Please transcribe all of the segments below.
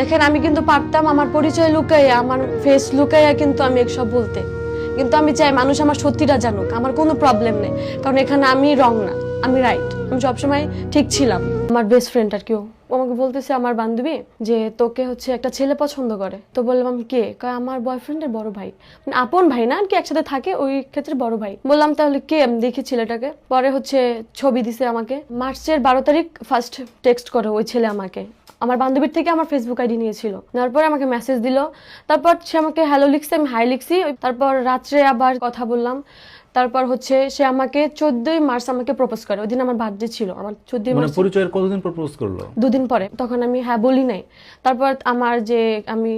দেখেন, আমি কিন্তু পারতাম আমার পরিচয় লুকাইয়া, আমার ফেস লুকাইয়া কিন্তু আমি এসব বলতে। কিন্তু আমি চাই মানুষ আমার সত্যিটা জানুক, আমার কোনো প্রবলেম নেই। কারণ এখানে আমি রং না, আমি রাইট আমি সবসময় ঠিক ছিলাম। আমার বেস্ট ফ্রেন্ড আর কেউ আমাকে বলতেছে, আমার বান্ধবী, যে তোকে হচ্ছে একটা ছেলে পছন্দ করে। তো বললাম কে? কয়, আমার বয়ফ্রেন্ডের বড় ভাই। মানে আপন ভাই না আর কি একসাথে থাকে, ওই ক্ষেত্রে বড় ভাই। বললাম, তাহলে কে? আমি দেখি ছেলেটাকে। পরে হচ্ছে ছবি দিছে আমাকে। মার্চের বারো তারিখ ফার্স্ট টেক্সট করে ওই ছেলে আমাকে। আমার বান্ধবীর থেকে আমার ফেসবুক আইডি নিয়েছিল। নেওয়ার পরে আমাকে মেসেজ দিল। তারপর সে আমাকে হ্যালো লিখছে আমি হাই লিখছি। তারপর রাত্রে আবার কথা বললাম। তারপর হচ্ছে সে আমাকে চোদ্দই মার্চ আমাকে প্রপোজ করে। ওই দিন আমার বার্থডে ছিল। আমার চোদ্দই মানে মার্চ। পরিচয়ের কতদিন প্রপোজ করল? দুদিন পরে। তখন আমি হ্যাঁ বলি নাই। তারপর আমার যে আমি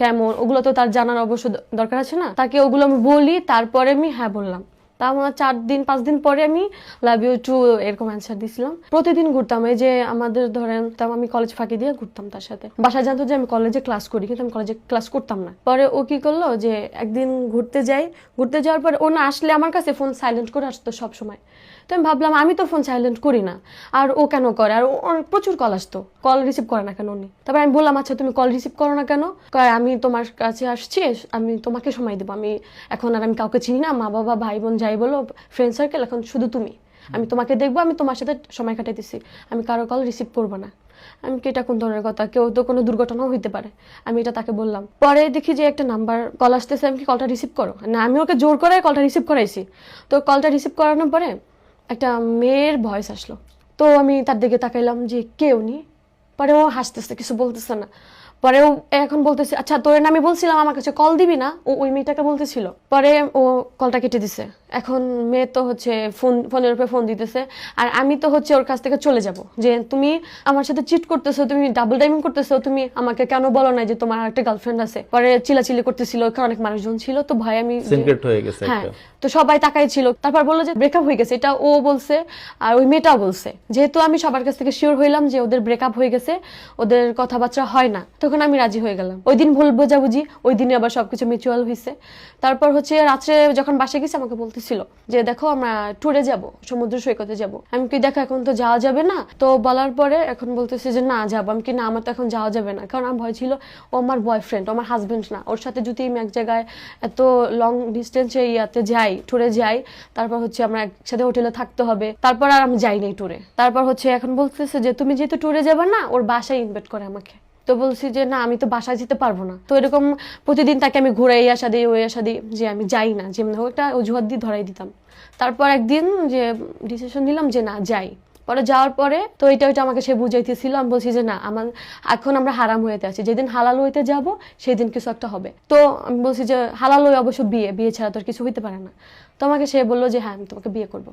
কেমন ওগুলো তো তার জানার অবশ্য দরকার আছে না? তাকে ওগুলো আমি বলি তারপরে আমি হ্যাঁ বললাম। তা আমার চার দিন, পাঁচ দিন পরে আমি লাভ ইউ টু এরকম অ্যান্সার দিছিলাম। প্রতিদিন ঘুরতাম, এই যে আমাদের ধরেন তাম আমি কলেজ ফাঁকি দিয়ে ঘুরতাম তার সাথে। বাসা জানতো যে আমি কলেজে ক্লাস করি, কিন্তু আমি কলেজে ক্লাস করতাম না। পরে ও কি করল যে একদিন ঘুরতে যাই, ঘুরতে যাওয়ার পরে ও না আসলে আমার কাছে ফোন সাইলেন্ট করে আসতো সব সময় তো আমি ভাবলাম, আমি তো ফোন সাইলেন্ট করি না। আর ও কেন করে? আর ওর প্রচুর কল আসতো। কল রিসিভ করে না কেন উনি? তারপর আমি বললাম আচ্ছা তুমি কল রিসিভ করো না কেন? কয়, আমি তোমার কাছে আসছি আমি তোমাকে সময় দেবো। আমি এখন আর আমি কাউকে চিনি না, মা বাবা, ভাই বোন যাই বলো ফ্রেন্ড সার্কেল এখন শুধু তুমি। আমি তোমাকে দেখব, আমি তোমার সাথে সময় কাটাইতেছি। আমি কারও কল রিসিভ করব না। আমি কি এটা কোন ধরনের কথা? কেউ তো কোনো দুর্ঘটনাও হইতে পারে। আমি এটা তাকে বললাম। পরে দেখি যে একটা নাম্বার কল আসতেছে আমি কি কলটা রিসিভ করো? না, আমি ওকে জোর করে কলটা রিসিভ করাইছি। তো কলটা রিসিভ করানোর পরে একটা মেয়ের ভয়েস আসলো। তো আমি তার দিকে তাকাইলাম যে, কে উনি? পরে ও হাসতেছে, কিছু বলতেছে না। পরে ও এখন বলতেছে আচ্ছা তোর নামে বলছিলাম, আমার কাছে কল দিবি না? ও ওই মেয়েটাকে বলতেছিল। পরে ও কলটা কেটে দিছে। এখন মেয়ে তো হচ্ছে ফোন ফোনের উপরে ফোন দিতেছে। আর আমি তো হচ্ছে ওর কাছ থেকে চলে যাব। যে তুমি আমার সাথে চিট করতেছো তুমি ডাবল টাইমিং করতেছো তুমি আমাকে কেন বলো না যে তোমার একটা গার্লফ্রেন্ড আছে? পরে চিলাচিলি করতেছিল ওখানে অনেক মানুষজন ছিল তো ভয় আমি সিনক্রেট হয়ে গেছে হ্যাঁ তো সবাই তাকাই ছিল। তারপর বলল যে ব্রেকআপ হয়ে গেছে এটা ও বলছে আর ওই মেয়েটাও বলছে। যেহেতু আমি সবার কাছ থেকে শিওর হইলাম যে ওদের ব্রেকআপ হয়ে গেছে ওদের কথাবার্তা হয় না তখন আমি রাজি হয়ে গেলাম। ওই দিন ভুল বোঝাবুঝি ওই দিনে আবার সবকিছু মিউচুয়াল হয়েছে তারপর হচ্ছে রাত্রে যখন বাসে গেছে আমাকে বলতেছিল যে, দেখো, আমরা ট্যুরে যাব, সমুদ্র সৈকতে যাব। আমি কি দেখো, এখন তো যাওয়া যাবে না। তো বলার পরে এখন বলতেছে যে, না, যাব। আমি কি না, আমার তো এখন যাওয়া যাবে না। কারণ আমার ভয় ছিল, ও আমার বয়ফ্রেন্ড আমার হাজবেন্ড না। ওর সাথে যদি আমি এক জায়গায় এত লং ডিস্টেন্সে ইয়াতে যাই ট্যুরে যাই, তারপর হচ্ছে আমরা একসাথে হোটেলে থাকতে হবে। তারপর আর আমি যাই নাই ট্যুরে তারপর হচ্ছে এখন বলতেছে যে, তুমি যেহেতু ট্যুরে যাবে না, ওর বাসায় ইনভাইট করে আমাকে। তো বলছি যে, না, আমি তো বাসায় যেতে পারব না। তো এরকম প্রতিদিন তাকে আমি ঘুরে আসা দিই, ওই আসা দিই, যে আমি যাই না যেমন হোক একটা অজুহাত দিয়ে ধরাই দিতাম। তারপর একদিন যে ডিসিশন নিলাম যে, না, যাই। পরে যাওয়ার পরে তো এটা ওইটা আমাকে সে বুঝাইতেছিল, আমি বলছি যে, না, আমার, এখন আমরা হারাম হইতে আছি। যেদিন হালাল হইতে যাব সেই দিন কিছু একটা হবে। তো আমি বলছি যে, হালাল হয়ে অবশ্য বিয়ে বিয়ে ছাড়া তো আর কিছু হইতে পারে না। তো আমাকে সে বলল যে হ্যাঁ আমি তোমাকে বিয়ে করব।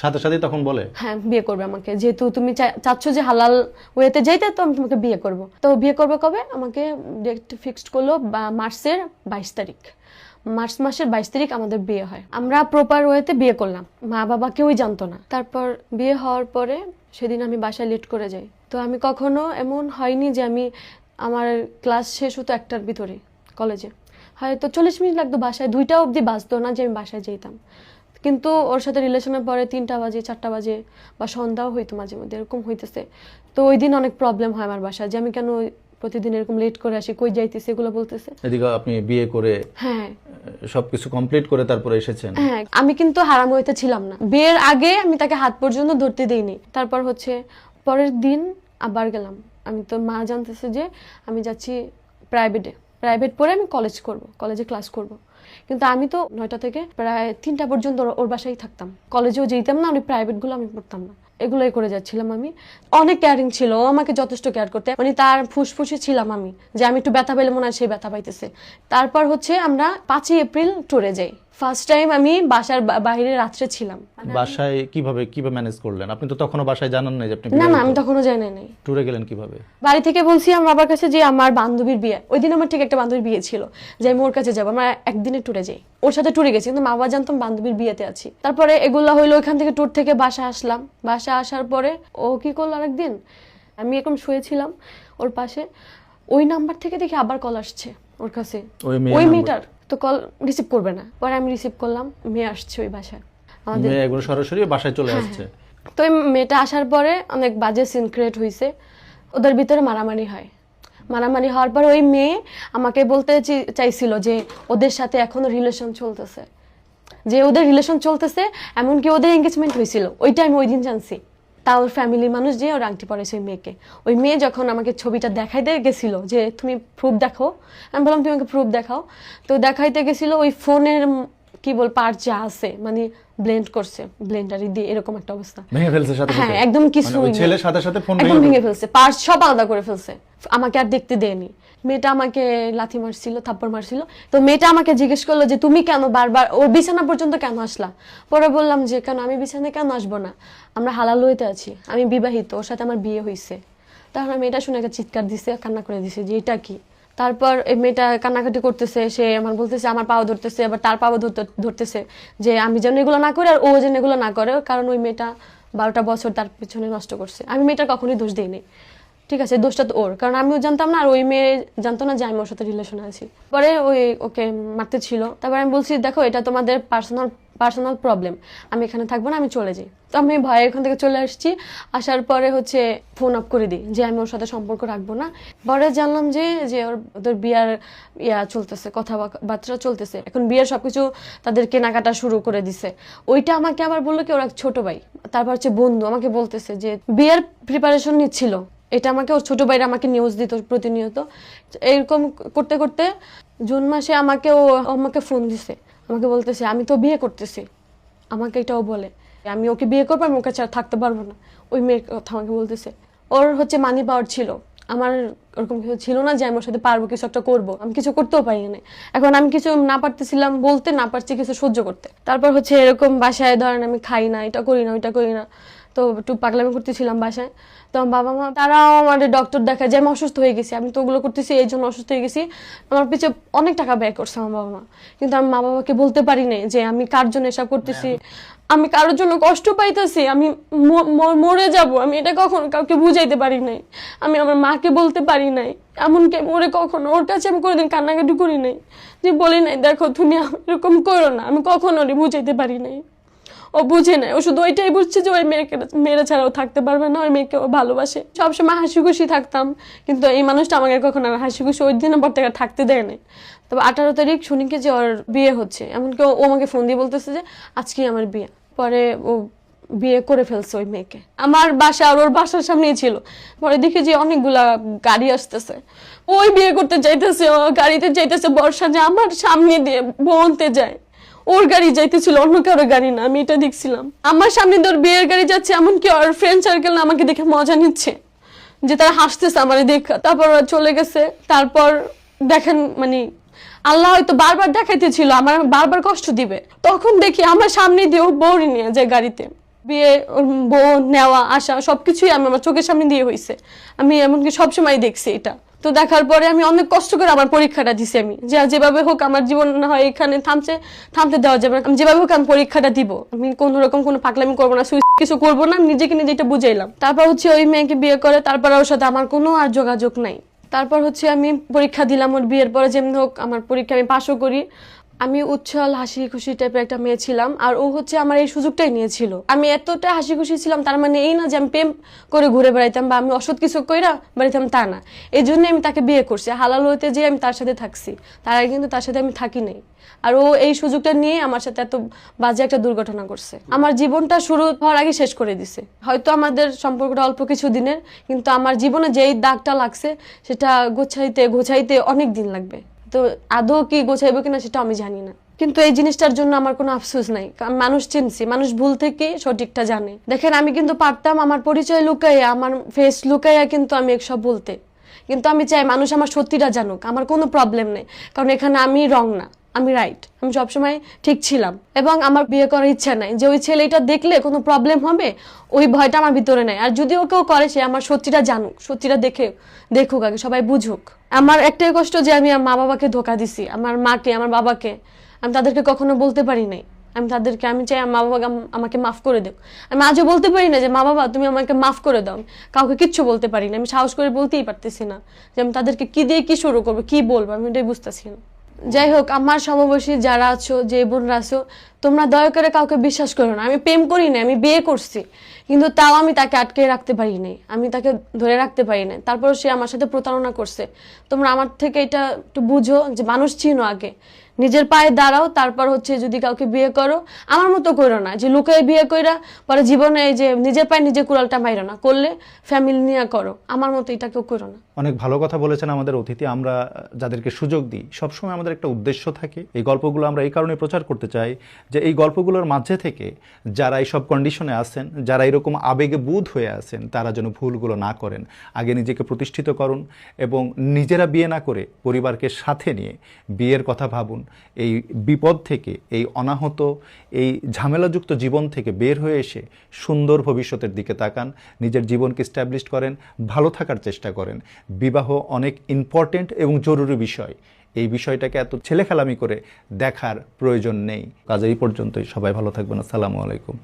সাথে সাথে তখন বলে। হ্যাঁ বিয়ে করবে আমাকে। যেহেতু তুমি চাচ্ছ যে হালাল ওয়েতে যাইতে, তো আমি তোমাকে বিয়ে করব। তো বিয়ে করবে কবে? আমাকে ডেট ফিক্সড করল বা মার্চের বাইশ তারিখ। মার্চ মাসের বাইশ তারিখ আমাদের বিয়ে হয়। আমরা প্রপার ওয়েতে বিয়ে করলাম। মা বাবা কেউই জানতো না। তারপর বিয়ে হওয়ার পরে সেদিন আমি বাসায় লেট করে যাই। তো আমি কখনো এমন হয়নি যে আমি আমার ক্লাস শেষ হতো একটার ভিতরে কলেজে হয়তো চল্লিশ মিনিট লাগতো বাসায়। দুইটা অবধি বাঁচতো না যে আমি বাসায় যেতাম কিন্তু ওর সাথে রিলেশনের পরে তিনটা বাজে চারটা বাজে বা সন্ধ্যাও হইতো মাঝে মধ্যে এরকম হইতেছে। তো ওই দিন অনেক প্রবলেম হয় আমার বাসায় যে আমি কেন প্রতিদিন এরকম লেট করে আসি কই যাইতেছি এগুলো বলতেছে। এদিকে আপনি বিয়ে করে হ্যাঁ। সবকিছু কমপ্লিট করে তারপরে এসেছেন। হ্যাঁ আমি কিন্তু হারাম হইতে ছিলাম না। বিয়ের আগে আমি তাকে হাত পর্যন্ত ধরতে দেইনি। তারপর হচ্ছে পরের দিন আবার গেলাম। আমি তো মা জানতেছে যে আমি যাচ্ছি প্রাইভেটে প্রাইভেট পড়ে আমি কলেজ করব কলেজে ক্লাস করব। কিন্তু আমি তো নয়টা থেকে প্রায় তিনটা পর্যন্ত ওর- বাসায় থাকতাম। কলেজেও যেতাম না, আমি প্রাইভেটগুলো আমি পড়তাম না। এগুলোই করে যাচ্ছিলাম আমি। অনেক কেয়ারিং ছিল, ও আমাকে যথেষ্ট কেয়ার করতে। মানে তার ফুসফুসে ছিলাম আমি, যে আমি একটু ব্যথা পেলে মনে হয় সেই ব্যথা পাইতেছে। তারপর হচ্ছে আমরা পাঁচই এপ্রিল ট্যুরে যাই। ফার্স্ট টাইম আমি বাসার বাইরে রাত্রে ছিলাম। বাসায় কীভাবে কীভাবে ম্যানেজ করলেন? আপনি তো তখনও বাসায় জানান নাই যে আপনি না না আমি তখনও জানি নাই। ট্যুরে গেলেন কীভাবে? বাড়ি থেকে বলছি আমার বাবার কাছে যে আমার বান্ধবীর বিয়ে ওই দিন আমার ঠিক একটা বান্ধবীর বিয়ে ছিল যে আমি ওর কাছে যাব। আমরা একদিনে ট্যুরে যাই। ওর সাথে ট্যুরে গেছি কিন্তু মা বাবা জানতাম বান্ধবীর বিয়েতে আছি। তারপরে এগুলা হইল ওইখান থেকে ট্যুর থেকে বাসা আসলাম। বাসা আসার পরে ও কি করল আরেকদিন? আমি এরকম শুয়েছিলাম ওর পাশে। ওই নাম্বার থেকে দেখি আবার কল আসছে ওর কাছে। ওই মেয়েটার। তো কল রিসিভ করবে না। পরে আমি রিসিভ করলাম মেয়ে আসছে ওই বাসায়। আমাদের মেয়ে একবার সরাসরি বাসায় চলে আসছে? তো এই মেয়েটা আসার পরে অনেক বাজে সিন ক্রিয়েট হয়েছে ওদের ভিতরে মারামারি হয়। মারামারি হওয়ার পর ওই মেয়ে আমাকে বলতে চাইছিল যে ওদের সাথে এখনও রিলেশন চলতেছে। যে ওদের রিলেশন চলতেছে এমনকি ওদের এঙ্গেজমেন্ট হয়েছিল ওইটা আমি ওই দিন জানছি। তা ওর ফ্যামিলির মানুষ যে ওর আংটি পড়েছে ওই মেয়েকে। ওই মেয়ে যখন আমাকে ছবিটা দেখাইতে গেছিল যে তুমি প্রুফ দেখো আমি বললাম তুমি আমাকে প্রুফ দেখাও। তো দেখাইতে গেছিল ওই ফোনের কি বল পার্ট যা আছে মানে ব্লেন্ড করছে ব্লেন্ডারি দিয়ে এরকম একটা অবস্থা। ভেঙে ফেলছে সাথে হ্যাঁ একদম মানে কিছু ছেলের সাথে সাথে ফোন একদম ভেঙে ফেলছে। পার্স সব আলাদা করে ফেলছে। আমাকে আর দেখতে দেয়নি। মেয়েটা আমাকে লাথি মারছিল, থাপ্পড় মারছিল। তো মেয়েটা আমাকে জিজ্ঞেস করল যে, তুমি কেন বারবার, ওর বিছানা পর্যন্ত কেন আসলা? পরে বললাম যে, কেন, আমি বিছানায় কেন আসব না? আমরা হালাল হইতে আছি, আমি বিবাহিত, ওর সাথে আমার বিয়ে হয়েছে তখন মেয়েটা শুনে একটা চিৎকার দিছে, কান্না করে দিছে যে, এটা কি? তারপর এই মেয়েটা কান্নাকাটি করতেছে, সে আমার বলতেছে, আমার পাও ধরতেছে, আবার তার পাও ধরতে, ধরতেছে যে, আমি যেন এগুলো না করি আর ও যেন এগুলো না করে, কারণ ওই মেয়েটা বারোটা বছর তার পিছনে নষ্ট করছে। আমি মেয়েটার কখনোই দোষ দিইনি। ঠিক আছে, দোষটা তো ওর। কারণ আমিও জানতাম না, আর ওই মেয়ে জানতো না যে আমি ওর সাথে রিলেশনে আছি। পরে ওই ওকে মারতে ছিল। তারপর আমি বলছি, দেখো, এটা তোমাদের পার্সোনাল পার্সোনাল প্রবলেম আমি এখানে থাকব না, আমি চলে যাই। তো আমি ভাই এখান থেকে চলে আসছি। আসার পরে হচ্ছে ফোন অফ করে দিই যে, আমি ওর সাথে সম্পর্ক রাখব না। পরে জানলাম যে যে ওর, ওদের বিয়ার ইয়া চলতেছে, কথাবার্তা চলতেছে। এখন বিয়ের সবকিছু তাদের কেনাকাটা শুরু করে দিছে। ওইটা আমাকে আবার বলল কি, ওর এক ছোট ভাই। তারপর হচ্ছে বন্ধু আমাকে বলতেছে যে, বিয়ের প্রিপারেশন নিচ্ছিল। এটা আমাকে, ওর ছোট ভাইরা আমাকে নিউজ দিত প্রতিনিয়ত। এরকম করতে করতে জুন মাসে আমাকে ও আমাকে ফোন দিছে। আমাকে বলতেছে, আমি তো বিয়ে করতেছি। আমাকে এটাও বলে আমি ওকে বিয়ে করব, আমি ওকে ছাড়া থাকতে পারব না। ওই মেয়ের কথা আমাকে বলতেছে। ওর হচ্ছে মানি পাওয়ার ছিল। আমার ওরকম কিছু ছিল না যে আমি ওর সাথে পারব, কিছু একটা করব। আমি কিছু করতেও পারি না এখন আমি কিছু না পারতেছিলাম বলতে, না পারছি কিছু সহ্য করতে। তারপর হচ্ছে এরকম বাসায়, ধরেন আমি খাই না, এটা করি না, ওইটা করি না। তো একটু পাগলামি করতেছিলাম বাসায়। তো আমার বাবা মা তারাও আমার ডক্টর দেখায় যে আমি অসুস্থ হয়ে গেছি আমি তো ওগুলো করতেছি এই জন্য অসুস্থ হয়ে গেছি। আমার পিছিয়ে অনেক টাকা ব্যয় করছে আমার বাবা মা। কিন্তু আমি মা বাবাকে বলতে পারি নাই যে আমি কার জন্য এসব করতেছি। আমি কারোর জন্য কষ্ট পাইতেছি আমি মরে যাব আমি এটা কখনো কাউকে বুঝাইতে পারি নাই। আমি আমার মাকে বলতে পারি নাই। এমনকি মরে কখনো ওর কাছে আমি কোনোদিন কান্নাকাটি করি নাই। যে বলি নাই দেখো তুমি এরকম করো না। আমি কখনো বুঝাইতে পারি নাই। ও বুঝে নেয়। ও শুধু ওইটাই বুঝছে যে ওই মেয়েকে মেয়েরা ছাড়াও থাকতে পারবে না, ওই মেয়েকে ও ভালোবাসে। সবসময় হাসি খুশি থাকতাম, কিন্তু এই মানুষটা আমাকে কখনো আর হাসি খুশি ওই দিনের পর থেকে থাকতে দেয় নাই। তবে আঠারো তারিখ শুনি কি যে ওর বিয়ে হচ্ছে, এমনকি ও আমাকে ফোন দিয়ে বলতেছে যে আজকে আমার বিয়ে। পরে ও বিয়ে করে ফেলছে ওই মেয়েকে। আমার বাসা আর ওর বাসার সামনেই ছিল। পরে দেখি যে অনেকগুলা গাড়ি আসতেছে। ওই বিয়ে করতে চাইতেছে ও গাড়িতে যাইতেছে, বর্ষা যে আমার সামনে দিয়ে বনতে যায়। ওর গাড়ি যাইতেছিল, অন্য কারও গাড়ি না, আমি এটা দেখছিলাম। আমার সামনে তোর বিয়ের গাড়ি যাচ্ছে, এমনকি ওর ফ্রেন্ড সার্কেল আমাকে দেখে মজা নিচ্ছে। যে তারা হাসতেছে আমার দেখা, তারপর চলে গেছে, তারপর দেখেন মানে আল্লাহ হয়তো বারবার দেখাইতেছিল, আমার বারবার কষ্ট দিবে। তখন দেখি আমার সামনে দিয়ে ও বউরি নিয়ে যায় গাড়িতে। বিয়ে বউ, নেওয়া, আসা, সবকিছুই আমি আমার চোখের সামনে দিয়ে হয়েছে আমি এমনকি সবসময় দেখছি এটা। তো দেখার পরে আমি অনেক কষ্ট করে আমার পরীক্ষাটা দিছি আমি। যেভাবে হোক আমার জীবন হয় এখানে থামছে, থামতে দেওয়া যাবে আমি যেভাবে হোক আমি পরীক্ষাটা দিব। আমি কোনো রকম কোনো পাগলামি করব না কিছু করব না নিজেকে নিজে এটা বুঝাইলাম। তারপর হচ্ছে ওই মেয়েকে বিয়ে করে, তারপর ওর সাথে আমার কোনো আর যোগাযোগ নাই। তারপর হচ্ছে আমি পরীক্ষা দিলাম ওর বিয়ের পরে, যেমনি হোক আমার পরীক্ষা আমি পাশও করি। আমি উচ্ছল হাসি খুশি টাইপের একটা মেয়ে ছিলাম, আর ও হচ্ছে আমার এই সুযোগটাই নিয়েছিল। আমি এতটা হাসি খুশি ছিলাম, তার মানে এই না যে আমি প্রেম করে ঘুরে বেড়াইতাম বা আমি অসৎ কিছু কইরা বেড়াইতাম তা না। এই জন্য আমি তাকে বিয়ে করছি হালাল হইতে যে আমি তার সাথে থাকছি। তার আগে কিন্তু তার সাথে আমি থাকি নাই। আর ও এই সুযোগটা নিয়ে আমার সাথে এত বাজে একটা দুর্ঘটনা করছে আমার জীবনটা শুরু হওয়ার আগে শেষ করে দিছে। হয়তো আমাদের সম্পর্কটা অল্প কিছু দিনের, কিন্তু আমার জীবনে যেই দাগটা লাগছে, সেটা গোছাইতে গোছাইতে অনেক দিন লাগবে। তো আদৌ কি গোছাইবো কিনা সেটা আমি জানি না। কিন্তু এই জিনিসটার জন্য আমার কোনো আফসোস নাই। কারণ মানুষ চিনছি, মানুষ ভুল থেকে সঠিকটা জানে। দেখেন, আমি কিন্তু পারতাম আমার পরিচয় লুকাইয়া, আমার ফেস লুকাইয়া কিন্তু আমি সব বলতে। কিন্তু আমি চাই মানুষ আমার সত্যিটা জানুক, আমার কোনো প্রবলেম নেই। কারণ এখানে আমি রং না। আমি রাইট আমি সবসময় ঠিক ছিলাম। এবং আমার বিয়ে করার ইচ্ছা নাই। যে ওই ছেলেটা দেখলে কোনো প্রবলেম হবে, ওই ভয়টা আমার ভিতরে নেই। আর যদি ওকেও করে, সে আমার সত্যিটা জানুক, সত্যিটা দেখে, দেখুক আগে, সবাই বুঝুক। আমার একটাই কষ্ট যে আমি আমার মা বাবাকে ধোকা দিছি, আমার মাকে, আমার বাবাকে। আমি তাদেরকে কখনো বলতে পারি নাই। আমি তাদেরকে, আমি চাই আমার মা আম- আমাকে মাফ করে দেও আমি আজও বলতে পারি না যে, মা বাবা, তুমি আমাকে মাফ করে দাও। কাউকে কিচ্ছু বলতে পারি না। আমি সাহস করে বলতেই পারতেছি না যে আমি তাদেরকে কি দিয়ে কি শুরু করব, কি বলব, আমি এটাই বুঝতেছি না। যাই হোক আমার সমবয়সী যারা আছো, যে বোনরা আছো, তোমরা দয়া করে কাউকে বিশ্বাস করো না। আমি প্রেম করি না আমি বিয়ে করছি, কিন্তু তাও আমি তাকে আটকে রাখতে পারি নাই। আমি তাকে ধরে রাখতে পারি নাই। তারপর সে আমার সাথে প্রতারণা করছে। তোমরা আমার থেকে এটা একটু বুঝো যে মানুষ চিনো আগে। নিজের পায়ে দাঁড়াও, তারপর হচ্ছে যদি কাউকে বিয়ে করো, আমার মতো করো না, যে লুকায় বিয়ে কইরা পরে জীবনে এই যে নিজের পায়ে নিজে কুড়ালটা মাইরো না, করলে ফ্যামিলি নিয়ে করো, আমার মতো এটা কেউ করো না। অনেক ভালো কথা বলেছেন আমাদের অতিথি, আমরা যাদেরকে সুযোগ দিই, সবসময় আমাদের একটা উদ্দেশ্য থাকে, এই গল্পগুলো আমরা এই কারণে প্রচার করতে চাই যে এই গল্পগুলোর মাঝে থেকে যারা এই সব কন্ডিশনে আছেন, যারা এরকম আবেগে বুধ হয়ে আছেন, তারা যেন ভুলগুলো না করেন। আগে নিজেকে প্রতিষ্ঠিত করুন এবং নিজেরা বিয়ে না করে পরিবারকে সাথে নিয়ে বিয়ের কথা ভাবুন। এই বিপদ থেকে, এই অনাহত, এই ঝামেলাযুক্ত জীবন থেকে বের হয়ে এসে সুন্দর ভবিষ্যতের দিকে তাকান, নিজের জীবনকে স্ট্যাবলিশ করেন, ভালো থাকার চেষ্টা করেন। বিবাহ অনেক ইম্পর্টেন্ট এবং জরুরি বিষয়। এই বিষয়টাকে এত ছেলেখেলামি করে দেখার প্রয়োজন নেই। কাজে এই পর্যন্তই। সবাই ভালো থাকবেন। আসসালামু আলাইকুম।